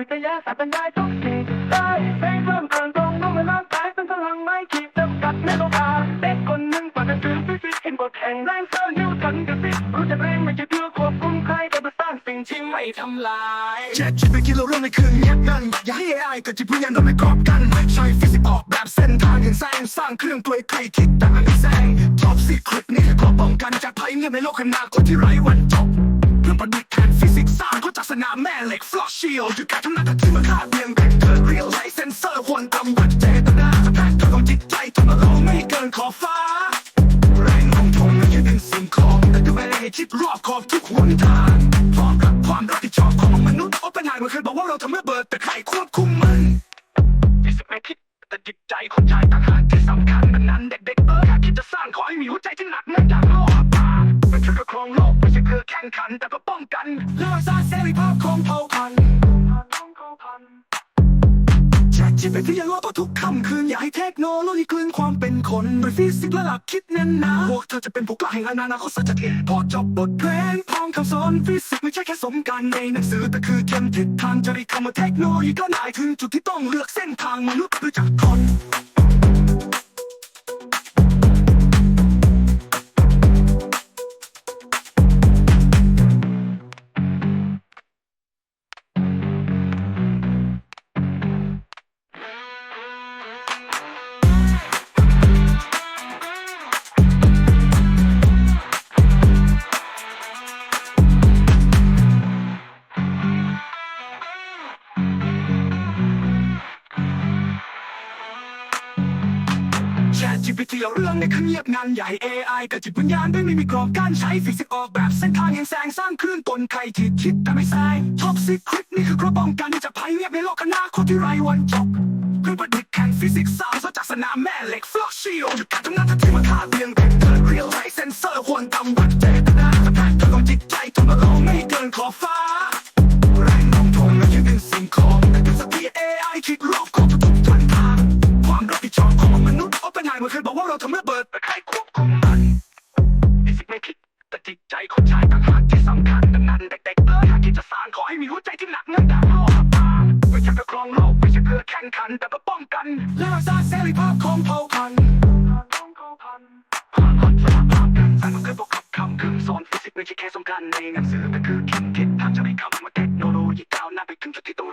วิทยาศาสตร์บรรยายทุกสิ่งได้เพลงเพิ่มเติมตรงน้องมาล้างสายเป็นพลังไม่ขีดจำกัดไม่ต้องพาเด็กคนหนึ่งเปิดหนังสือฟิสิกส์เห็นบทแข่งแรงเซอร์นิวตันกับฟิกรู้จักเองไม่ใช่เพื่อควบคุมใครแต่เพื่อสร้างสิ่งที่ไม่ทำลายเจ็ดชีวิตคิดเราเรื่องในคืนเงียบงันอย่าให้ AI กับจิตวิญญาณเราไม่กรอบกันใช้ฟิสิกส์ออกแบบเส้นทางอย่างแสงสร้างเครื่องตัวใครคิดต่ไม่แซงท็อปซีคริตนี่คือข้อป้องกันจากภัยเงียบในโลกข้างหน้าคนที่ไร้วันจบเพื่อประดิษฐ์แผนฟิสิก ส์สร้างเขาจากสนามแม่เหล็กฟลอชชิลด์คือการทำงานกับที่มันค่าเพียงเวกเตอร์เรียลไซเซนเซอร์ควรตำวัดเจตนาสแตนเธอของจิตใจทำให้เราไม่เกินขอบฟ้า แรงของทงไม่ใช่เป็นสิ่งของแต่คือแรงให้คิดรอบขอบทุกหนทางพร้อมกับความรับผิดชอบของมนุษย์โอเปนไฮเมื่อเคยบอกว่าเราทำเมื่อเบิดแต่ใครควบคุมมันฟิสิกส์ไม่คิดแต่จิตใจคนชายต่างหากที่สำคัญ ข่งขัน แต่เพื่อป้องกันและรักษาเสรีภาพของเผ่าพันธุ์แจ็คจิตเป็นที่ยังว่าต่อทุกคำคืน อย่าให้เทคโนโลยีกลืนความเป็นคนโดยฟิสิกส์และหลักคิดแน่นหนาพวกเธอจะเป็นผู้กล้าแห่งอนาคตสัจเกตพอจบบทเพลงพร้อมคำสอนฟิสิกส์ไม่ใช่แค่สมการในหนังสือ แต่คือเข็มทิศทางจะได้คำว่าเทคโนโลยีก็หมายถึงจุดที่ต้องเลือกเส้นทางมนุษย์เพื่อจากคน แชท GPT เอาเรื่องในขึ้นเงียบงานใหญ่ AI กับจิตวิญญาณด้วยไม่มีกรอบการใช้ฟิสิกส์ออกแบบเส้นทางแห่งแสงสร้างคลื่นกลไกที่คิดแต่ไม่แซงท็อปซิคริตนี่คือกระบองกันที่จะภัยเรียบในโลกอนาคตที่ไร้วันจบเพื่อประดิษฐ์แข่งฟิสิกส์สร้างจากสนามแม่เหล็กฟลอกชิลด์การทำงานทันทีมาขาเพียงเตียง ครควบคุมมันฟิสิกส์ไม่ผิดแต่จิตใจคนชายต่างหากที่สำคัญดังนั้นเด็กๆเออถ้าคิดจะสร้างขอให้มีหัวใจที่หนักเงินดาวโลหะป่าไม่ใช่เพื่อครองโลกไม่ใช่เพื่อแข่งขันแต่เพื่อป้องกัน และรักษาเสรีภาพของเผ่าพันธุ์ความรักสารภาพกันแต่มันเคยบอกกับคำคือสอนฟิสิกส์ไม่ใช่แค่สงการในหนังสือแต่คือคิดทิศทางจะได้คำว่าเทคโนโลยีก้าวหน้าไปถึงจุดที่ต้อง